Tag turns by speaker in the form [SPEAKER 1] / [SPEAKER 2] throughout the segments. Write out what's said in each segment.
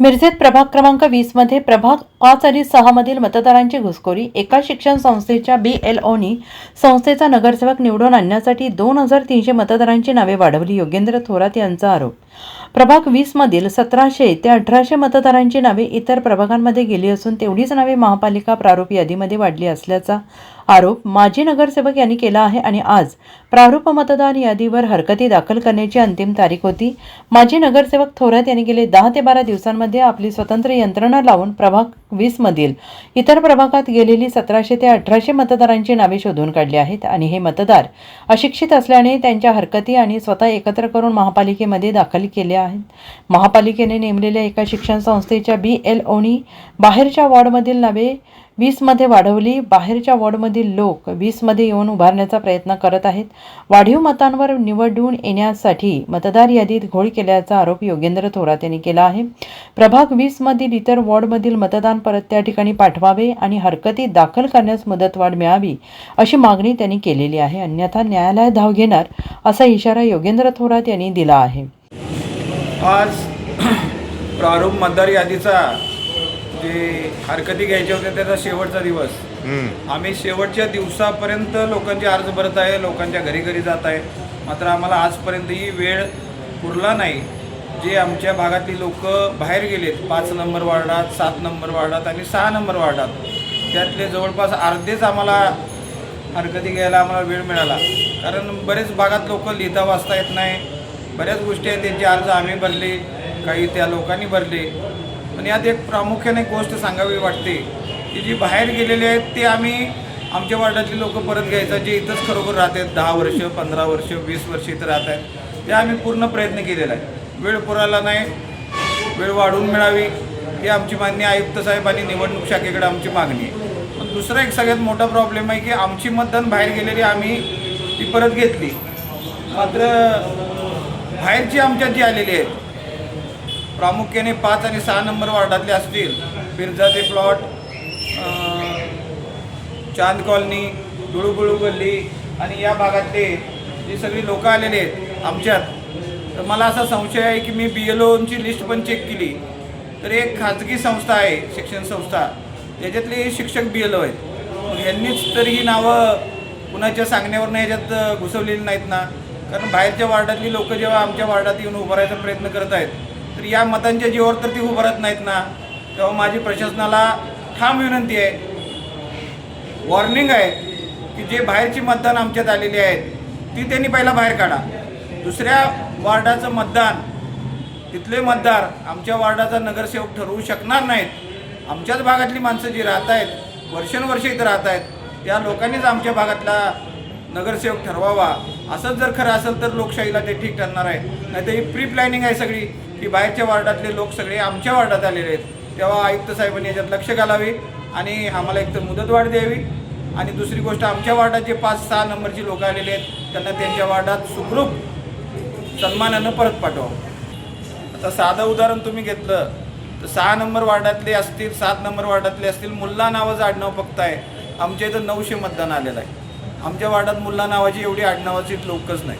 [SPEAKER 1] मिरजेत प्रभाग क्रमांक वीसमध्ये प्रभाग पाच आणि सहा मधील मतदारांची घुसखोरी. एका शिक्षण संस्थेच्या बी एल ओनी संस्थेचा नगरसेवक निवडून आणण्यासाठी दोन हजार तीनशे मतदारांची नावे वाढवली योगेंद्र थोरात यांचा आरोप. प्रभाग वीस मधील सतराशे ते अठराशे मतदारांची नावे इतर प्रभागांमध्ये गेली असून तेवढीच नावे महापालिका प्रारूप यादीमध्ये वाढली असल्याचा आरोप माजी नगरसेवक यांनी केला आहे आणि आज प्रारूप मतदान यादीवर हरकती दाखल करण्याची अंतिम तारीख होती. माजी नगरसेवक थोरात यांनी गेले दहा ते बारा दिवसांमध्ये आपली स्वतंत्र यंत्रणा लावून प्रभाग वीसमधील इतर प्रभागात गेलेली सतराशे ते अठराशे मतदारांची नावे शोधून काढली आहेत आणि हे मतदार अशिक्षित असल्याने त्यांच्या हरकती आणि स्वतः एकत्र करून महापालिकेमध्ये दाखल केल्या आहेत. महापालिकेने नेमलेल्या एका शिक्षण संस्थेच्या बी एल ओनी बाहेरच्या वॉर्डमधील नावे वीसमध्ये वाढवली. बाहेरच्या वॉर्डमधील लोक वीसमध्ये येऊन उभारण्याचा प्रयत्न करत आहेत. वाढीव मतांवर निवडून येण्यासाठी मतदार यादीत घोळ केल्याचा आरोप योगेंद्र थोरात यांनी केला आहे. प्रभाग वीसमधील इतर वॉर्डमधील मतदान परत त्या ठिकाणी पाठवावे आणि हरकती दाखल करण्यास मुदतवाढ मिळावी अशी मागणी त्यांनी केलेली आहे. अन्यथा न्यायालयात धाव घेणार असा इशारा योगेंद्र थोरात यांनी दिला आहे.
[SPEAKER 2] आज प्रारूप मतदार यादीचा जे हरकती घ्यायच्या होत्या त्याचा शेवटचा दिवस. आम्ही शेवटच्या दिवसापर्यंत लोकांचे अर्ज भरत आहे लोकांच्या घरी घरी जात आहे. मात्र आम्हाला आजपर्यंत ही वेळ पुरला नाही. जे आमच्या भागातली लोक बाहेर गेलेत पाच नंबर वार्डात सात नंबर वार्डात आणि सहा नंबर वार्डात त्यातले जवळपास अर्धेच आम्हाला हरकती घ्यायला आम्हाला वेळ मिळाला. कारण बरेच भागात लोक लिहिता वाचता येत नाही. बऱ्याच गोष्टी आहेत त्यांचे अर्ज आम्ही भरले काही त्या लोकांनी भरले. पण यात एक प्रामुख्याने एक गोष्ट सांगावी वाटते की जी बाहेर गेलेले आहेत ते आम्ही आमच्या वार्डातले लोक परत घ्यायचा जे इथंच खरोखर राहत आहेत दहा वर्ष पंधरा वर्ष वीस वर्ष इथं राहत आहेत ते आम्ही पूर्ण प्रयत्न केलेला आहे. वेळ पुराला नाही. वेळ वाढवून मिळावी ही आमची मागणी आयुक्त साहेब आणि निवडणूक शाखेकडे आमची मागणी आहे. पण दुसरा एक सगळ्यात मोठा प्रॉब्लेम आहे की आमची मतदान बाहेर गेलेली आम्ही ती परत घेतली. मात्र बाहेरची आमच्यात जी आलेली आहेत प्रामुख्याने पाच आणि सहा नंबर वार्डातले असतील. पिरजाचे प्लॉट चांद कॉलनी डुळूगुळू गल्ली आणि या भागातले जी सगळी लोकं आलेली आहेत आमच्यात तर मला असा संशय आहे की मी बी एल ओची लिस्ट पण चेक केली. तर एक खाजगी संस्था आहे शिक्षण संस्था. त्याच्यातले शिक्षक बी एल ओ आहेत. यांनीच तर ही नावं कुणाच्या सांगण्यावरनं याच्यात घुसवलेली नाहीत ना. कारण बाहेरच्या वार्डातली लोक जेव्हा आमच्या वार्डात येऊन उभारायचा प्रयत्न करत आहेत तर या मतांच्या जीवावर तर ती उभारत नाहीत ना. तेव्हा माझी प्रशासनाला ठाम विनंती आहे. वॉर्निंग आहे की जे बाहेरची मतदान आमच्यात आलेली आहेत ती त्यांनी पहिला बाहेर काढा. दुसऱ्या वार्डाचं मतदान तिथले मतदार आमच्या वार्डाचा नगरसेवक ठरवू शकणार नाहीत. आमच्याच भागातली माणसं जी राहत आहेत वर्षानुवर्ष इथं राहत आहेत त्या लोकांनीच आमच्या भागातला नगरसेवक ठरवावा. असंच जर खरं असेल तर लोकशाहीला ते ठीक ठरणार आहे नाही तर ही प्री प्लॅनिंग आहे सगळी की बाहेरच्या वार्डातले लोक सगळे आमच्या वार्डात आलेले आहेत. तेव्हा आयुक्त साहेबांनी याच्यात लक्ष घालावे आणि आम्हाला एक तर मुदतवाढ द्यावी आणि दुसरी गोष्ट आमच्या वार्डात जे पाच सहा नंबरची लोकं आलेले आहेत त्यांना त्यांच्या वार्डात सुखरूप सन्मानानं परत पाठवावं आता साधं उदाहरण तुम्ही घेतलं तर सहा नंबर वार्डातले असतील सात नंबर वार्डातले असतील मुल्ला नावाचं आडनाव फक्त आहे आमच्या इथं नऊशे मतदान आलेलं आहे. आमच्या वार्डात मुल्ला नावाची एवढी आडनावाची लोकच नाही.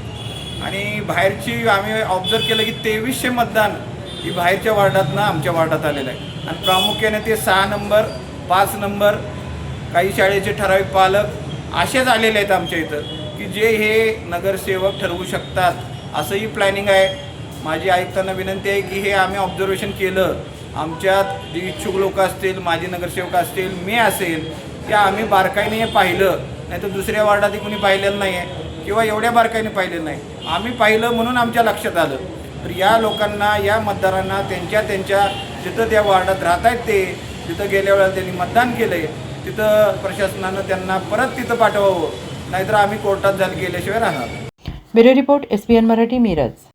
[SPEAKER 2] आणि बाहेरची आम्ही ऑब्झर्व केलं की तेवीसशे मतदान ही बाहेरच्या वार्डातनं आमच्या वार्डात आलेलं आहे. आणि प्रामुख्याने ते सहा नंबर पाच नंबर काही शाळेचे ठराविक पालक असेच आलेले आहेत आमच्या इथं. की जे हे नगरसेवक ठरवू शकतात असंही प्लॅनिंग आहे. माझी आयुक्तांना विनंती आहे की हे आम्ही ऑब्झर्वेशन केलं. आमच्यात जे इच्छुक लोक असतील माजी नगरसेवक असतील मी असेल त्या आम्ही बारकाईने हे पाहिलं. नाही तर दुसऱ्या वार्डातही कुणी पाहिलेलं नाही आहे किंवा एवढ्या बारकाईने पाहिलेलं नाही. आम्ही पाहिलं म्हणून आमच्या लक्षात आलं. तर या लोकांना या मतदारांना त्यांच्या त्यांच्या जिथं त्या वार्डात राहत आहेत ते तिथं गेल्या वेळेला त्यांनी मतदान केलं आहे तिथं प्रशासनानं त्यांना परत तिथं पाठवावं. नाहीतर आम्ही कोर्टात जाल गेल्याशिवाय राहणार.
[SPEAKER 1] Bureau report S P N Marathi Miraj.